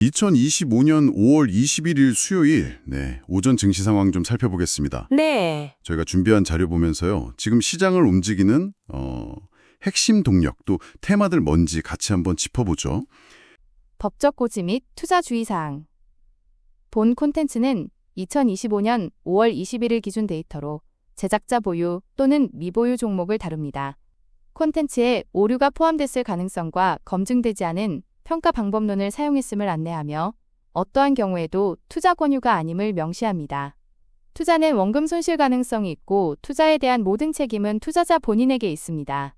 2025년 5월 21일 수요일, 네, 오전 증시 상황 좀 살펴보겠습니다. 네. 저희가 준비한 자료 보면서요. 지금 시장을 움직이는 어, 핵심 동력 또 테마들 뭔지 같이 한번 짚어보죠. 법적 고지 및 투자 주의사항. 본 콘텐츠는 2025년 5월 21일 기준 데이터로 제작자 보유 또는 미보유 종목을 다룹니다. 콘텐츠에 오류가 포함됐을 가능성과 검증되지 않은 평가 방법론을 사용했음을 안내하며 어떠한 경우에도 투자 권유가 아님을 명시합니다. 투자는 원금 손실 가능성이 있고 투자에 대한 모든 책임은 투자자 본인에게 있습니다.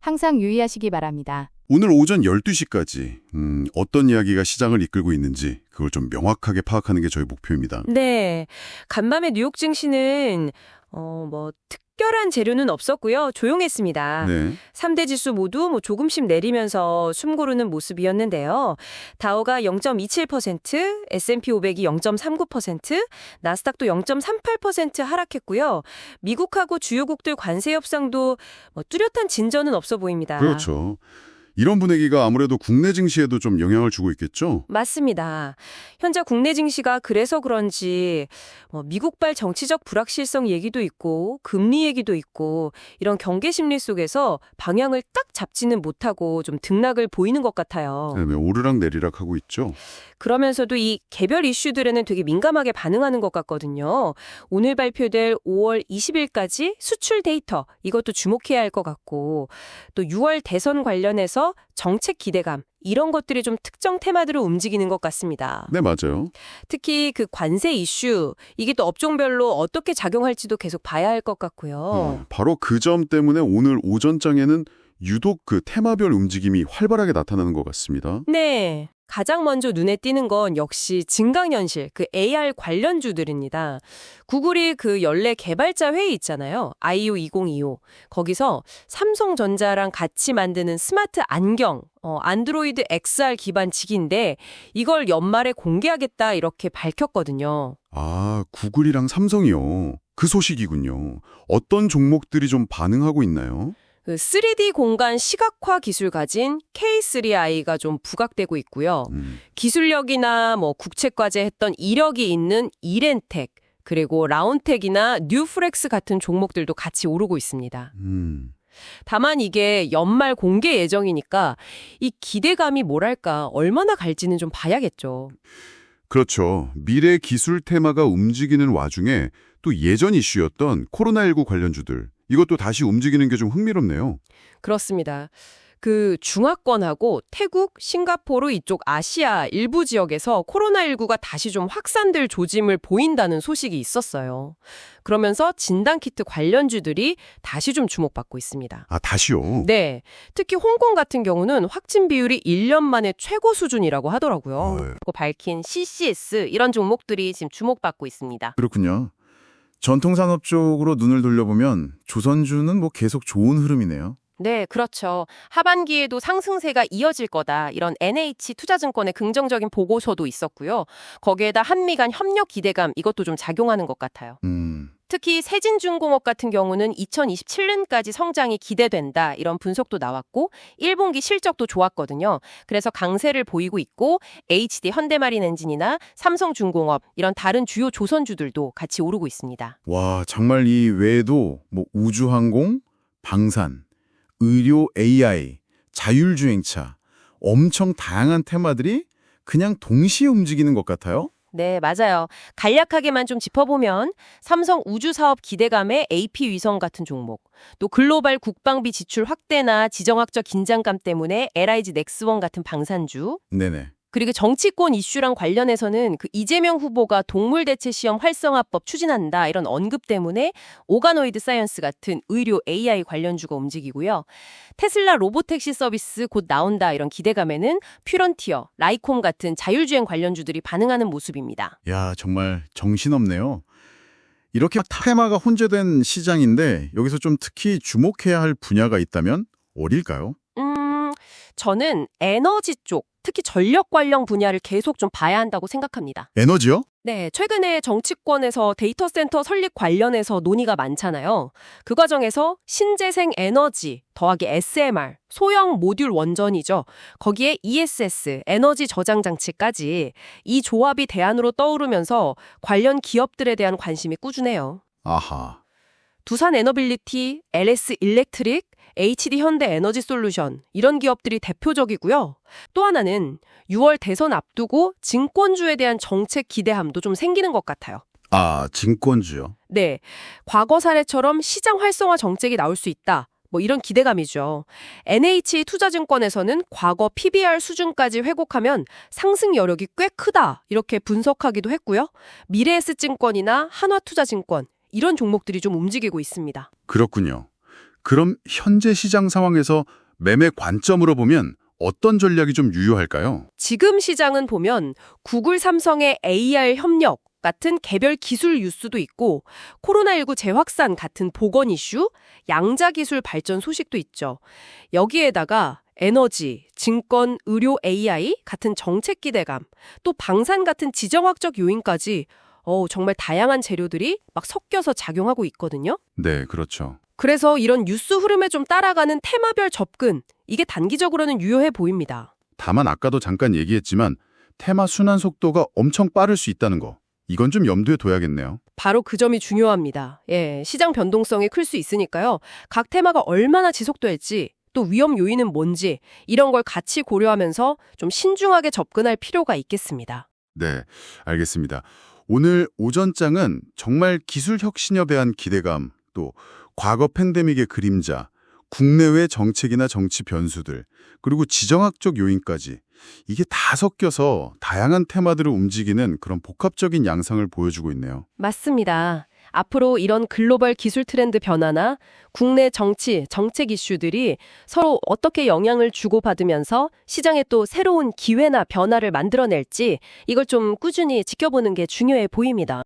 항상 유의하시기 바랍니다. 오늘 오전 12시까지 음, 어떤 이야기가 시장을 이끌고 있는지 그걸 좀 명확하게 파악하는 게 저희 목표입니다. 네. 간밤에 뉴욕 증시는 어, 뭐 특 별한 재료는 없었고요. 조용했습니다. 네. 삼 3대 지수 모두 뭐 조금씩 내리면서 숨 고르는 모습이었는데요. 다우가 0.27%, S&P 500이 0.39%, 나스닥도 0.38% 하락했고요. 미국하고 주요국들 관세 협상도 뭐 뚜렷한 진전은 없어 보입니다. 그렇죠. 이런 분위기가 아무래도 국내 증시에도 좀 영향을 주고 있겠죠? 맞습니다. 현재 국내 증시가 그래서 그런지 뭐 미국발 정치적 불확실성 얘기도 있고 금리 얘기도 있고 이런 경계 심리 속에서 방향을 딱 잡지는 못하고 좀 등락을 보이는 것 같아요. 네, 오르락 내리락 하고 있죠. 그러면서도 이 개별 이슈들에는 되게 민감하게 반응하는 것 같거든요. 오늘 발표될 5월 20일까지 수출 데이터 이것도 주목해야 할 것 같고 또 6월 대선 관련해서 정책 기대감 이런 것들이 좀 특정 테마들을 움직이는 것 같습니다. 네, 맞아요. 특히 그 관세 이슈 이게 또 업종별로 어떻게 작용할지도 계속 봐야 할 것 같고요. 어, 바로 그 점 때문에 오늘 오전장에는 유독 그 테마별 움직임이 활발하게 나타나는 것 같습니다. 네. 가장 먼저 눈에 띄는 건 역시 증강현실, 그 AR 관련주들입니다. 구글이 그 연례 개발자 회의 있잖아요. IO 2025. 거기서 삼성전자랑 같이 만드는 스마트 안경, 어, 안드로이드 XR 기반 직인데 이걸 연말에 공개하겠다 이렇게 밝혔거든요. 아, 구글이랑 삼성이요. 그 소식이군요. 어떤 종목들이 좀 반응하고 있나요? 그 3D 공간 시각화 기술 가진 K3i가 좀 부각되고 있고요. 음, 기술력이나 뭐 국책과제 했던 이력이 있는 이렌텍 그리고 라운텍이나 뉴프렉스 같은 종목들도 같이 오르고 있습니다. 음. 다만 이게 연말 공개 예정이니까 이 기대감이 뭐랄까 얼마나 갈지는 좀 봐야겠죠. 그렇죠. 미래 기술 테마가 움직이는 와중에 또 예전 이슈였던 코로나19 관련주들. 이것도 다시 움직이는 게 좀 흥미롭네요. 그렇습니다. 그 중화권하고 태국, 싱가포르 이쪽 아시아 일부 지역에서 코로나19가 다시 좀 확산될 조짐을 보인다는 소식이 있었어요. 그러면서 진단키트 관련주들이 다시 좀 주목받고 있습니다. 아, 다시요? 네. 특히 홍콩 같은 경우는 확진 비율이 1년 만에 최고 수준이라고 하더라고요. 그리고 밝힌 CCS 이런 종목들이 지금 주목받고 있습니다. 그렇군요. 전통산업 쪽으로 눈을 돌려보면 조선주는 뭐 계속 좋은 흐름이네요. 네, 그렇죠. 하반기에도 상승세가 이어질 거다. 이런 NH 투자증권의 긍정적인 보고서도 있었고요. 거기에다 한미 간 협력 기대감 이것도 좀 작용하는 것 같아요. 음, 특히 세진중공업 같은 경우는 2027년까지 성장이 기대된다. 이런 분석도 나왔고 1분기 실적도 좋았거든요. 그래서 강세를 보이고 있고 HD 현대마린 엔진이나 삼성중공업 이런 다른 주요 조선주들도 같이 오르고 있습니다. 와 정말 이 외에도 뭐 우주항공, 방산, 의료 AI, 자율주행차 엄청 다양한 테마들이 그냥 동시에 움직이는 것 같아요. 네, 맞아요. 간략하게만 좀 짚어보면 삼성 우주 사업 기대감의 AP 위성 같은 종목, 또 글로벌 국방비 지출 확대나 지정학적 긴장감 때문에 LIG 넥스원 같은 방산주, 네네. 그리고 정치권 이슈랑 관련해서는 그 이재명 후보가 동물 대체 시험 활성화법 추진한다 이런 언급 때문에 오가노이드 사이언스 같은 의료 AI 관련주가 움직이고요. 테슬라 로보택시 서비스 곧 나온다 이런 기대감에는 퓨런티어, 라이콤 같은 자율주행 관련주들이 반응하는 모습입니다. 야 정말 정신없네요. 이렇게 테마가 혼재된 시장인데 여기서 좀 특히 주목해야 할 분야가 있다면 어딜까요? 음, 저는 에너지 쪽, 특히 전력 관련 분야를 계속 좀 봐야 한다고 생각합니다. 에너지요? 네, 최근에 정치권에서 데이터 센터 설립 관련해서 논의가 많잖아요. 그 과정에서 신재생 에너지 더하기 SMR, 소형 모듈 원전이죠. 거기에 ESS, 에너지 저장 장치까지 이 조합이 대안으로 떠오르면서 관련 기업들에 대한 관심이 꾸준해요. 아하. 두산 에너빌리티, LS 일렉트릭, HD 현대 에너지 솔루션 이런 기업들이 대표적이고요. 또 하나는 6월 대선 앞두고 증권주에 대한 정책 기대함도 좀 생기는 것 같아요. 아, 증권주요. 네, 과거 사례처럼 시장 활성화 정책이 나올 수 있다. 뭐 이런 기대감이죠. NH 투자증권에서는 과거 PBR 수준까지 회복하면 상승 여력이 꽤 크다. 이렇게 분석하기도 했고요. 미래에셋증권이나 한화투자증권 이런 종목들이 좀 움직이고 있습니다. 그렇군요. 그럼 현재 시장 상황에서 매매 관점으로 보면 어떤 전략이 좀 유효할까요? 지금 시장은 보면 구글 삼성의 AR 협력 같은 개별 기술 뉴스도 있고 코로나19 재확산 같은 보건 이슈, 양자 기술 발전 소식도 있죠. 여기에다가 에너지, 증권, 의료 AI 같은 정책 기대감, 또 방산 같은 지정학적 요인까지 어 정말 다양한 재료들이 막 섞여서 작용하고 있거든요. 네, 그렇죠. 그래서 이런 뉴스 흐름에 좀 따라가는 테마별 접근, 이게 단기적으로는 유효해 보입니다. 다만 아까도 잠깐 얘기했지만 테마 순환 속도가 엄청 빠를 수 있다는 거. 이건 좀 염두에 둬야겠네요. 바로 그 점이 중요합니다. 예, 시장 변동성이 클 수 있으니까요. 각 테마가 얼마나 지속될지, 또 위험 요인은 뭔지 이런 걸 같이 고려하면서 좀 신중하게 접근할 필요가 있겠습니다. 네, 알겠습니다. 오늘 오전장은 정말 기술 혁신에 대한 기대감, 또 과거 팬데믹의 그림자, 국내외 정책이나 정치 변수들, 그리고 지정학적 요인까지 이게 다 섞여서 다양한 테마들을 움직이는 그런 복합적인 양상을 보여주고 있네요. 맞습니다. 앞으로 이런 글로벌 기술 트렌드 변화나 국내 정치, 정책 이슈들이 서로 어떻게 영향을 주고받으면서 시장에 또 새로운 기회나 변화를 만들어낼지 이걸 좀 꾸준히 지켜보는 게 중요해 보입니다.